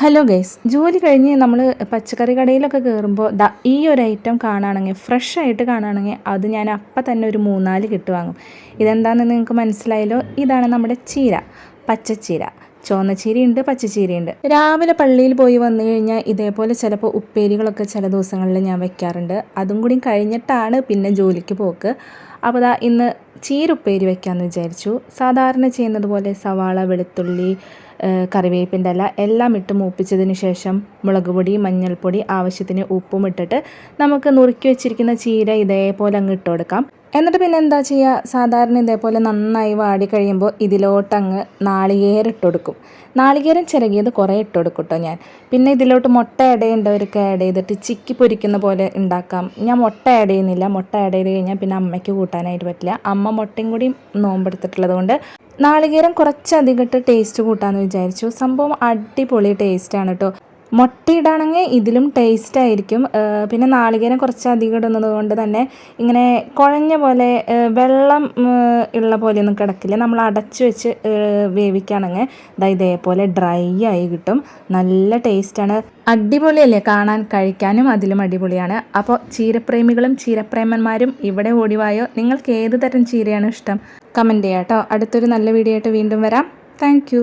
Hello guys ജോലി കഴിഞ്ഞ് നമ്മൾ പച്ചക്കറി കടയിലൊക്കെ കയറുമ്പോൾ ദാ ഈ ഒരു ഐറ്റം കാണുകയാണെങ്കിൽ ഫ്രഷ് ആയിട്ട് കാണുകയാണെങ്കിൽ അത് ഞാൻ അപ്പം തന്നെ ഒരു മൂന്നാൽ കിട്ട് വാങ്ങും. ഇതെന്താണെന്ന് നിങ്ങൾക്ക് മനസ്സിലായല്ലോ? ഇതാണ് നമ്മുടെ ചീര പച്ചച്ചീര. ചുവന്ന ചീരയുണ്ട് പച്ചച്ചീരയുണ്ട്. രാവിലെ പള്ളിയിൽ പോയി വന്നു കഴിഞ്ഞാൽ ഇതേപോലെ ചിലപ്പോൾ ഉപ്പേരികളൊക്കെ ചില ദിവസങ്ങളിൽ ഞാൻ വെക്കാറുണ്ട്. അതും കൂടി കഴിഞ്ഞിട്ടാണ് പിന്നെ ജോലിക്ക് പോക്ക്. അപ്പോൾ ദാ ഇന്ന് ചീര ഉപ്പേരി വെക്കാമെന്ന് വിചാരിച്ചു. സാധാരണ ചെയ്യുന്നത് പോലെ സവാള വെളുത്തുള്ളി കറിവേപ്പിന്റെ ഇല എല്ലാം ഇട്ട് മൂപ്പിച്ചതിന് ശേഷം മുളക് പൊടി മഞ്ഞൾപ്പൊടി ആവശ്യത്തിന് ഉപ്പും ഇട്ടിട്ട് നമുക്ക് നുറുക്കി വെച്ചിരിക്കുന്ന ചീര ഇതേപോലെ അങ്ങ് ഇട്ട് കൊടുക്കാം. എന്നിട്ട് പിന്നെ എന്താ ചെയ്യുക? സാധാരണ ഇതേപോലെ നന്നായി വാടി കഴിയുമ്പോൾ ഇതിലോട്ടങ്ങ് നാളികേരം ഇട്ടുകൊടുക്കും നാളികേരം ചിരകിയത് കുറേ ഇട്ട് കൊടുക്കും കേട്ടോ ഞാൻ. പിന്നെ ഇതിലോട്ട് മുട്ട ആഡ് ചെയ്യേണ്ടവർക്ക് ആഡ് ചെയ്തിട്ട് ചിക്കി പൊരിക്കുന്ന പോലെ ഉണ്ടാക്കാം. ഞാൻ മുട്ട ആഡ് ചെയ്യുന്നില്ല. മുട്ട ആഡ് ചെയ്ത് കഴിഞ്ഞാൽ പിന്നെ അമ്മയ്ക്ക് കൂട്ടാനായിട്ട് പറ്റില്ല. അമ്മ മുട്ടയും കൂടി നോമ്പെടുത്തിട്ടുള്ളത് കൊണ്ട് നാളികേരം കുറച്ചധികം ഇട്ട് ടേസ്റ്റ് കൂട്ടാമെന്ന് വിചാരിച്ചു. സംഭവം അടിപൊളി ടേസ്റ്റാണ് കേട്ടോ മുട്ടയിടാണെങ്കിൽ ഇതിലും ടേസ്റ്റ് ആയിരിക്കും. പിന്നെ നാളികേരം കുറച്ച് അധികം ഇടുന്നത് കൊണ്ട് തന്നെ ഇങ്ങനെ കുഴഞ്ഞ പോലെ വെള്ളം ഉള്ള പോലെയൊന്നും കിടക്കില്ല. നമ്മൾ അടച്ചു വെച്ച് വേവിക്കുകയാണെങ്കിൽ ഇതാ ഇതേപോലെ ഡ്രൈ ആയി കിട്ടും. നല്ല ടേസ്റ്റാണ് അടിപൊളിയല്ലേ? കാണാൻ കഴിക്കാനും അതിലും അടിപൊളിയാണ്. അപ്പോൾ ചീരപ്രേമികളും ചീരപ്രേമന്മാരും ഇവിടെ ഓടിവായോ നിങ്ങൾക്ക് ഏത് തരം ചീരയാണ് ഇഷ്ടം? കമന്റ് ചെയ്യാം കേട്ടോ അടുത്തൊരു നല്ല വീഡിയോ ആയിട്ട് വീണ്ടും വരാം. താങ്ക്